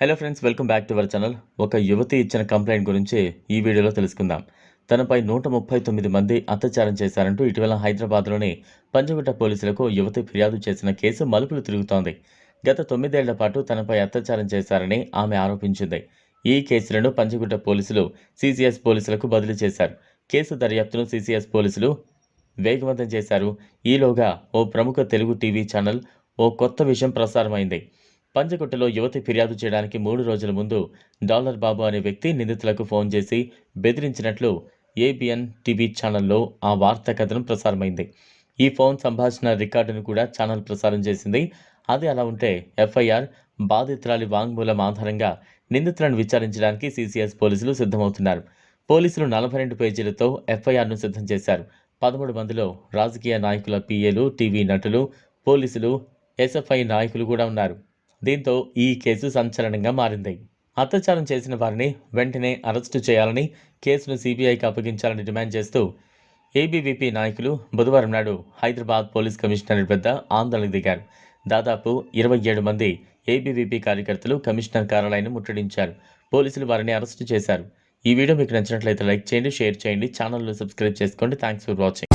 Hello friends welcome back to our channel ఒక యువతి ఇచ్చిన కంప్లైంట్ గురించి ఈ వీడియోలో తెలుసుకుందాం. తనపై నూట ముప్పై తొమ్మిది మంది అత్యాచారం చేశారంటూ ఇటీవల హైదరాబాద్లోని పంజగుట్ట పోలీసులకు యువతి ఫిర్యాదు చేసిన కేసు మలుపులు తిరుగుతోంది. గత తొమ్మిదేళ్ళ పాటు తనపై అత్యాచారం చేశారని ఆమె ఆరోపించింది. ఈ కేసులను పంజగుట్ట పోలీసులు సీసీఎస్ పోలీసులకు బదిలీ చేశారు. కేసు దర్యాప్తును సీసీఎస్ పోలీసులు వేగవంతం చేశారు. ఈలోగా ఓ ప్రముఖ తెలుగు టీవీ ఛానల్ ఓ కొత్త విషయం ప్రసారమైంది. పంజగుట్టలో యువతి ఫిర్యాదు చేయడానికి మూడు రోజుల ముందు డాలర్ బాబు అనే వ్యక్తి నిందితులకు ఫోన్ చేసి బెదిరించినట్లు ఏబిఎన్ టీవీ ఛానల్లో ఆ వార్తా కథనం ప్రసారమైంది. ఈ ఫోన్ సంభాషణ రికార్డును కూడా ఛానల్ ప్రసారం చేసింది. అది అలా ఉంటే ఎఫ్ఐఆర్ బాధితురాలి వాంగ్మూలం ఆధారంగా నిందితులను విచారించడానికి సీసీఎస్ పోలీసులు సిద్ధమవుతున్నారు. పోలీసులు నలభై రెండు పేజీలతో ఎఫ్ఐఆర్ను సిద్ధం చేశారు. పదమూడు మందిలో రాజకీయ నాయకుల పీఏలు టీవీ నటులు పోలీసులు ఎస్ఎఫ్ఐ నాయకులు కూడా ఉన్నారు. దీంతో ఈ కేసు సంచలనంగా మారింది. అత్యాచారం చేసిన వారిని వెంటనే అరెస్టు చేయాలని కేసును సిబిఐకి అప్పగించాలని డిమాండ్ చేస్తూ ఏబీవీపీ నాయకులు బుధవారం నాడు హైదరాబాద్ పోలీస్ కమిషనరేట్ వద్ద ఆందోళనకు దిగారు. దాదాపు ఇరవై ఏడు మంది ఏబీవీపీ కార్యకర్తలు కమిషనర్ కార్యాలయాన్ని ముట్టడించారు. పోలీసులు వారిని అరెస్టు చేశారు. ఈ వీడియో మీకు నచ్చినట్లయితే లైక్ చేయండి షేర్ చేయండి ఛానల్ను సబ్స్క్రైబ్ చేసుకోండి. Thanks for watching.